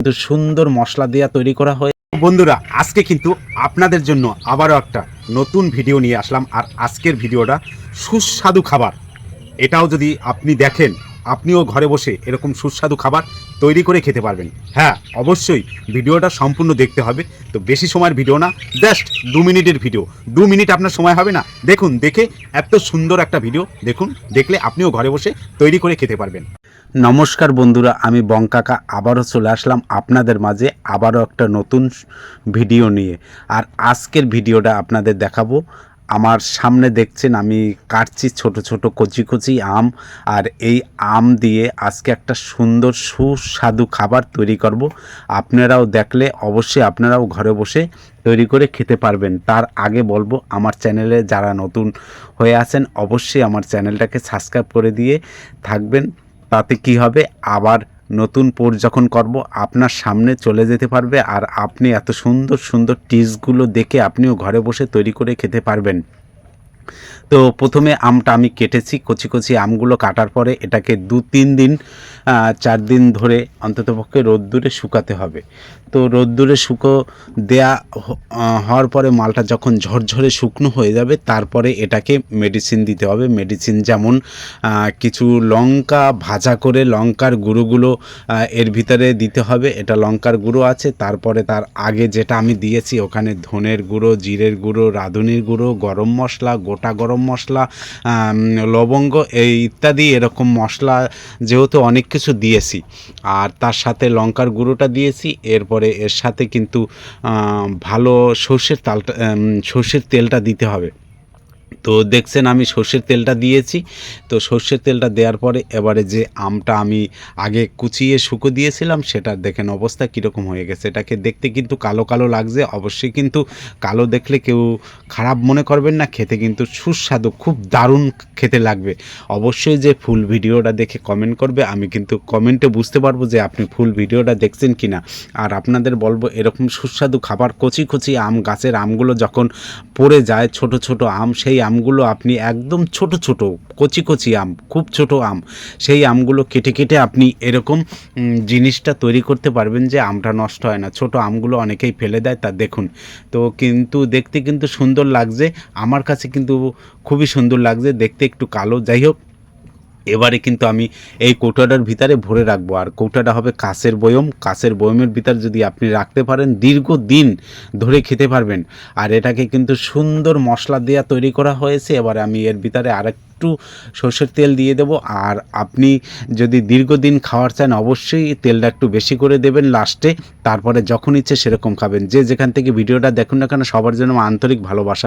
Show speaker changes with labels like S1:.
S1: কিন্তু সুন্দর মশলা দেওয়া তৈরি করা হয়। বন্ধুরা, আজকে কিন্তু আপনাদের জন্য আবারও একটা নতুন ভিডিও নিয়ে আসলাম। আর আজকের ভিডিওটা সুস্বাদু খাবার। এটাও যদি আপনি দেখেন আপনিও ঘরে বসে এরকম সুস্বাদু খাবার তৈরি করে খেতে পারবেন। হ্যাঁ অবশ্যই ভিডিওটা সম্পূর্ণ দেখতে হবে। তো বেশি সময়ের ভিডিও না, জাস্ট দু মিনিটের ভিডিও। দু মিনিট আপনার সময় হবে না। দেখুন, দেখে এত সুন্দর একটা ভিডিও দেখুন, দেখলে আপনিও ঘরে বসে তৈরি করে খেতে পারবেন। নমস্কার বন্ধুরা, আমি বঙ্কাকা, আবারও চলে আসলাম আপনাদের মাঝে আবারও একটা নতুন ভিডিও নিয়ে। আর আজকের ভিডিওটা আপনাদের দেখাবো আমার সামনে দেখছেন আমি কাটছি ছোট ছোট কচি কচি আম, আর এই আম দিয়ে আজকে একটা সুন্দর সুস্বাদু খাবার তৈরি করব। আপনারাও দেখলে অবশ্যই আপনারাও ঘরে বসে তৈরি করে খেতে পারবেন। তার আগে বলব, আমার চ্যানেলে যারা নতুন হয়ে আছেন, অবশ্যই আমার চ্যানেলটাকে সাবস্ক্রাইব করে দিয়ে থাকবেন। তাতে কি হবে? আবার নতুন পোর যখন করব, আপনার সামনে চলে যেতে পারবে আর আপনি এত সুন্দর সুন্দর টিপসগুলো দেখে আপনিও ঘরে বসে তৈরি করে খেতে পারবেন। তো প্রথমে আমটা আমি কেটেছি, কচি কচি আমগুলো কাটার পরে এটাকে দু তিন দিন চার দিন ধরে অন্ততপক্ষে রোদ্দুরে শুকাতে হবে। তো রোদ্দুরে শুকো দেয়া হওয়ার পরে মালটা যখন ঝরঝরে শুকনো হয়ে যাবে, তারপরে এটাকে মেডিসিন দিতে হবে। মেডিসিন যেমন কিছু লঙ্কা ভাজা করে লঙ্কার গুঁড়োগুলো এর ভিতরে দিতে হবে। এটা লঙ্কার গুঁড়ো আছে, তারপরে তার আগে যেটা আমি দিয়েছি, ওখানে ধনের গুঁড়ো, জিরের গুঁড়ো, রাঁধুনির গুঁড়ো, গরম মশলা, গোটা গরম মশলা লবঙ্গ এই ইত্যাদি এরকম মশলা যেহেতু অনেক কিছু দিয়েছি। আর তার সাথে লঙ্কার গুঁড়োটা দিয়েছি। এরপরে এর সাথে কিন্তু ভালো সর্ষের তালটা সর্ষের তেলটা দিতে হবে। তো দেখছেন আমি সর্ষের তেলটা দিয়েছি। তো সর্ষের তেলটা দেওয়ার পরে এবারে যে আমটা আমি আগে কুচিয়ে শুকো দিয়েছিলাম, সেটা দেখেন অবস্থা কীরকম হয়ে গেছে। এটাকে দেখতে কিন্তু কালো কালো লাগছে, অবশ্যই কিন্তু কালো দেখলে কেউ খারাপ মনে করবেন না, খেতে কিন্তু সুস্বাদু, খুব দারুণ খেতে লাগবে। অবশ্যই যে ফুল ভিডিওটা দেখে কমেন্ট করবে, আমি কিন্তু কমেন্টে বুঝতে পারব যে আপনি ফুল ভিডিওটা দেখছেন কি না আর আপনাদের বলব, এরকম সুস্বাদু খাবার কচি কচি আম, গাছের আমগুলো যখন পড়ে যায়, ছোট ছোট আম, সেই আমগুলো আপনি একদম ছোট ছোট, কচি কচি আম, খুব ছোট আম, সেই আমগুলো কেটে কেটে আপনি এরকম জিনিসটা তৈরি করতে পারবেন যে আমটা নষ্ট হয় না। ছোট আমগুলো অনেকেই ফেলে দেয়, তা দেখুন। তো কিন্তু দেখতে কিন্তু সুন্দর লাগছে, আমার কাছে কিন্তু খুবই সুন্দর লাগছে, দেখতে একটু কালো। যাই হোক এবারে কিন্তু আমি এই কৌটাটার ভিতরে ভরে রাখব। আর কৌটাটা হবে কাঁচের বয়ম। কাঁচের বয়মের ভিতর যদি আপনি রাখতে পারেন দীর্ঘ দিন ধরে খেতে পারবেন। আর এটাকে কিন্তু সুন্দর মশলা দেওয়া তৈরি করা হয়েছে। এবারে আমি এর ভিতরে আরেকটু সর্ষের তেল দিয়ে দেবো। আর আপনি যদি দীর্ঘদিন খাওয়ার চান, অবশ্যই তেলটা একটু বেশি করে দেবেন লাস্টে। তারপরে যখন ইচ্ছে সেরকম খাবেন। যে যেখান থেকে ভিডিওটা দেখুন না কেন, সবার জন্য আন্তরিক ভালোবাসা।